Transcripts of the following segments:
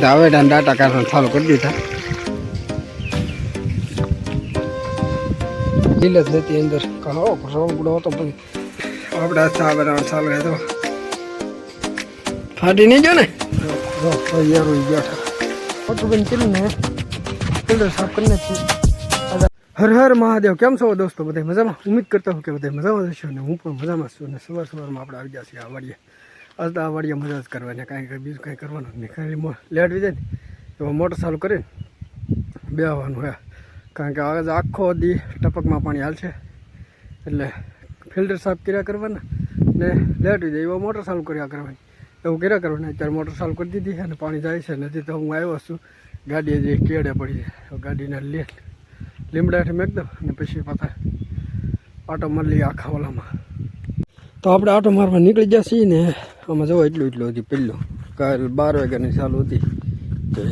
ધંધા આવે ડાટા કાઢવાનું ચાલુ કરી દીધા. લીલ જ નથી અંદર. કહો રોગડો હતો પછી આપણે ચા બનાવવાનું ચાલુ ફાટી નહીં જો ને યાર બેઠા બન બંધ ને ફિલ્ટર સાફ કરીને છીએ હર હર મહાદેવ, કેમ છો દોસ્તો? બધા મજામાં? ઉમ્મીદ કરતા હું કે બધા મજામાં જશો ને હું પણ મજામાં છું અને સવાર સવારમાં આપણે આવી ગયા છીએ આ વાડીએ આજ તો આ વાડિયા મજા જ કરવાની. કાંઈ કંઈ બીજું કાંઈ કરવાનું નહીં. ખાલી લેટ વી જાય ને એમાં મોટર ચાલુ કરીને બે આવવાનું હે. કારણ કે આજે આખો દી ટપકમાં પાણી હાલશે. એટલે ફિલ્ટર સાફ કર્યા કરવાના ને લેટ વી જાય એવા મોટર ચાલુ કર્યા કરવાની. એવું કર્યા કરવાનું. અત્યારે મોટર ચાલુ કરી દીધી અને પાણી જાય છે. નથી તો હું આવ્યો છું. ગાડીએ જે કેડે પડી છે. ગાડીને લે મેં એકદમ અને પછી પાછા આટો મળી આખા ઓલામાં. તો આપણે આટો મારવા નીકળી જાય છીએ ને, આમાં જવો એટલું એટલું હતી પહેલું કાલ બાર વાગ્યાની ચાલુ હતી. કે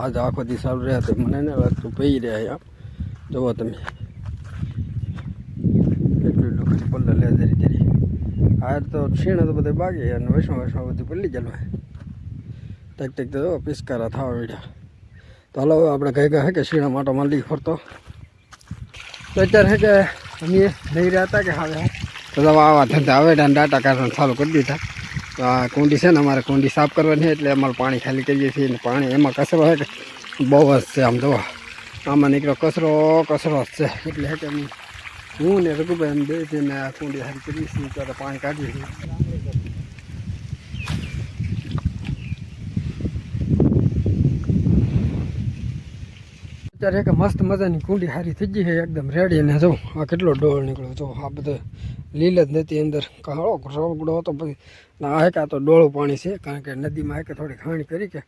આજ આખો દી ચાલુ રહ્યા તો મને ને લાગતું પી રહ્યા આમ જુઓ તમે. એટલું એટલું ખાલી પલ્લા લે ધરી ધરી. આ તો છીણ તો બધે બાકી અને વૈષ્ણવ વૈષ્ણવ બધું પલ્લી ગયેલું ટેક ટેક તો પિસ્કારા થવા માંડ્યા. તો હાલો આપણે કઈ કહે કે શીણા માટો માલી ફરતો તો અત્યારે હે કે અમે નહીં રહ્યા હતા કે હવે તો આવા ધંધા આવે ડાટા કાઢવાનું ચાલુ કરી દીધા. તો આ કુંડી છે ને અમારે કુંડી સાફ કરવાની એટલે અમારે પાણી ખાલી કરીએ છીએ ને પાણી એમાં કચરો કે બહુ જ છે આમ જોવા. આમાં નીકળ્યો કચરો કચરો જ છે. એટલે હે કે હું ને રઘુભાઈ એમ બે જઈને આ કુંડી હારી કરીએ છીએ, ત્યારે પાણી કાઢીએ છીએ. અત્યારે એક મસ્ત મજાની કુંડી હારી થઈ ગઈ છે, એકદમ રેડી ને જો, આ કેટલો ડોળ નીકળ્યો જો, આ બધો લીલ જ નથી અંદર. કાળો રોગડો હતો પછી આ એક આ તો ડોળું પાણી છે, કારણ કે નદીમાં એક થોડી ખાણી કરી કે,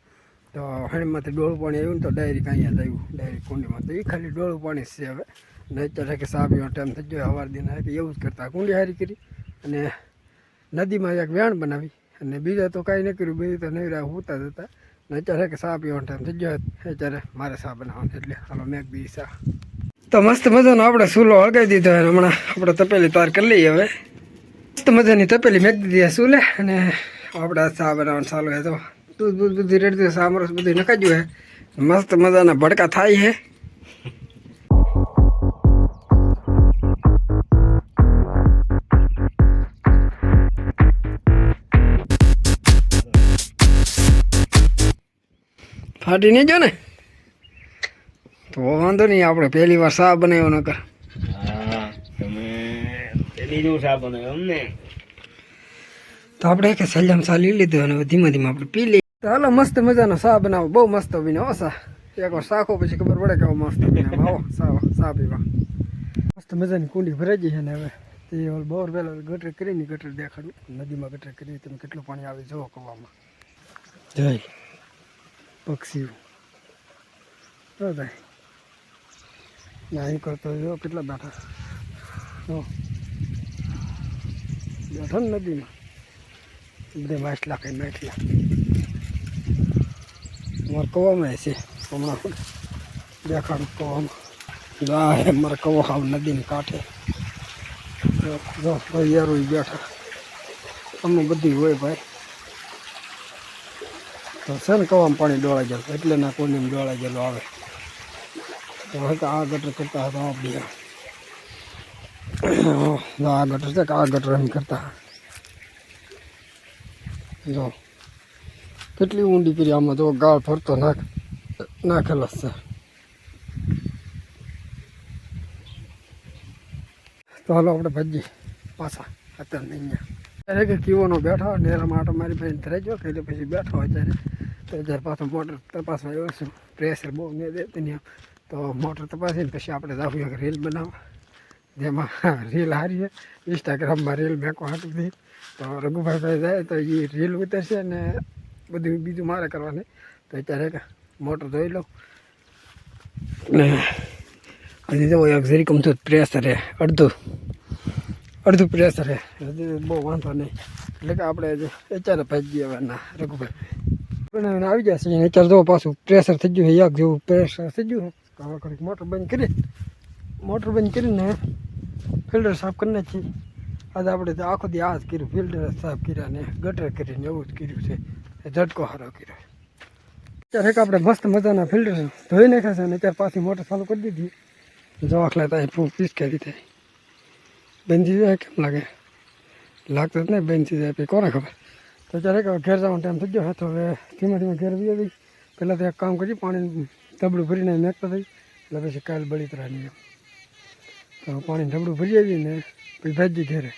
તો ખાણીમાંથી ડોળું પાણી આવ્યું ને તો ડાયરી કાંઈ યાદ આવ્યું, ડાયરી કુંડીમાં. તો એ ખાલી ડોળું પાણી છે હવે. ને અત્યારે કે એવો ટાઈમ થઈ ગયો હવાર દિન કે એવું જ કરતા કુંડી હારી કરી. અને નદીમાં એક વેણ બનાવી. અને બીજા તો કાંઈ ન કર્યું, બીજું તો નહીં રહ્યા હોતા જતા. અત્યારે કે સા પીવાનો ટાઈમ થઈ ગયો અત્યારે મારે સા બનાવવાનો એટલે હાલો મેં બી સા તો મસ્ત મજાનો આપણે સૂલો હળગાવી દીધો અને હમણાં આપણે તપેલી તાર કરી લઈએ હવે. મસ્ત મજાની તપેલી મેં દીધી સૂલે અને આપણે ચા બનાવવાનું ચાલુ હે તો દૂધ બૂધ બધી સામરસ બધું નખાજ્યું હે મસ્ત મજાના ભડકા થાય છે. ફાટી નહીં જો ને. તો વાંધો નહીં આપણે પહેલી વાર સા બનાવ્યો નકર. હા તમે પેલી નું સાબ બનાવ્યો એમ ને તો આપણે કે સલજામ સા લઈ લીધું અને હવે ધીમે ધીમે આપણે પી લઈએ. તો હાલો મસ્ત મજાનો સા બનાવો. બહુ મસ્ત બને હો સા એક વાર શાખો પછી ખબર પડે કેવો મસ્ત બને આવો સા સા પીવા. મસ્ત મજાની કુંડી ભરાઈ ગઈ છે ને હવે. તે ઓલ બોર વેલ ગટર કરીને ગટર દેખાડું. નદીમાં ગટર કરી તમે કેટલું પાણી આવે જોવો કવામાં. જય. પક્ષીઓ. તો ના અહીં કરતો જો કેટલા બેઠા? જો બેઠા ને નદીમાં. બધે માછલા કઈ નાખ્યા. મારે કવામાં છે હમણાં દેખાડું કવામાં. જા હે મારે કવો હાવ નદીને કાંઠે. જો ભાઈ બેઠા. અમે બધી હોય ભાઈ. તો છે ને કવામાં પાણી ડોળાઈ ગયેલું, એટલે ના કોની ડોળાઈ ગયેલું આવે. તો હવે આ ગટર કરતા હતા આપણે આ ગટર છે કે આ ગટર એમ કરતા જો. કેટલી ઊંડી કરી આમાં જો ગાળ ફરતો નાખ, નાખેલો છે. તો હાલો આપણે ભજી પાછા અત્યારે અહીંયા. ત્યારે કે કીઓનો બેઠો નેરા માટો મારી ભાઈ ધરાઈ જો કે પછી બેઠો હોય ત્યારે તો જ્યારે પાછો મોટર તપાસવા આવ્યો છું. પ્રેશર બહુ નહીં દેતી નહીં તો મોટર તપાસીને પછી આપણે જાવું એક રીલ બનાવવા. જેમાં રીલ હારીએ ઇન્સ્ટાગ્રામમાં રીલ મેકો હાટું તો રઘુભાઈ ભાઈ જાય તો એ રીલ ઉતરશે ને બધું બીજું મારે કરવાની. તો અત્યારે મોટર ધોઈ લઉં. ને હજી તો એક જરી કમતું પ્રેશર હે અડધું. અડધું પ્રેશર હે હજી બહુ વાંધો નહીં. એટલે કે આપણે અત્યારે ભાઈ ગયા રઘુભાઈ. બનાવીને આવી જશે અને અત્યારે જો પાછું પ્રેશર થઈ ગયું એક જેવું પ્રેશર થઈ ગયું તો હવે ઘડીક મોટર બંધ કરી મોટર બંધ કરીને ફિલ્ટર સાફ કરી નાખી. આજે આપણે તો આખો દી આ જ કર્યું ફિલ્ટર સાફ કર્યા ને ગટર કરીને એવું જ કર્યું છે. એ ઝટકો હારો કર્યો ત્યારે એક આપણે મસ્ત મજાના ફિલ્ટર ધોઈ નાખ્યા છે અને અત્યારે પાછી મોટર ચાલુ કરી દીધી. જવાક લેતા એ ફૂ પીસ કરી થાય બેનજી જાય કેમ લાગે? લાગતું જ નહીં બેનજી જાય, પછી કોને ખબર? તો એક ઘેર જવાનો ટાઈમ થઈ ગયો તો હવે ધીમે ધીમે ઘેર બી આવી. પહેલાં તો એક કામ કરી પાણી ધબડું ભરીને મેકતા થઈ એટલે પછી કાલ બળી તરાની તો પાણી ધબડું ભરી આવીને પછી ભેજી ઘેરે.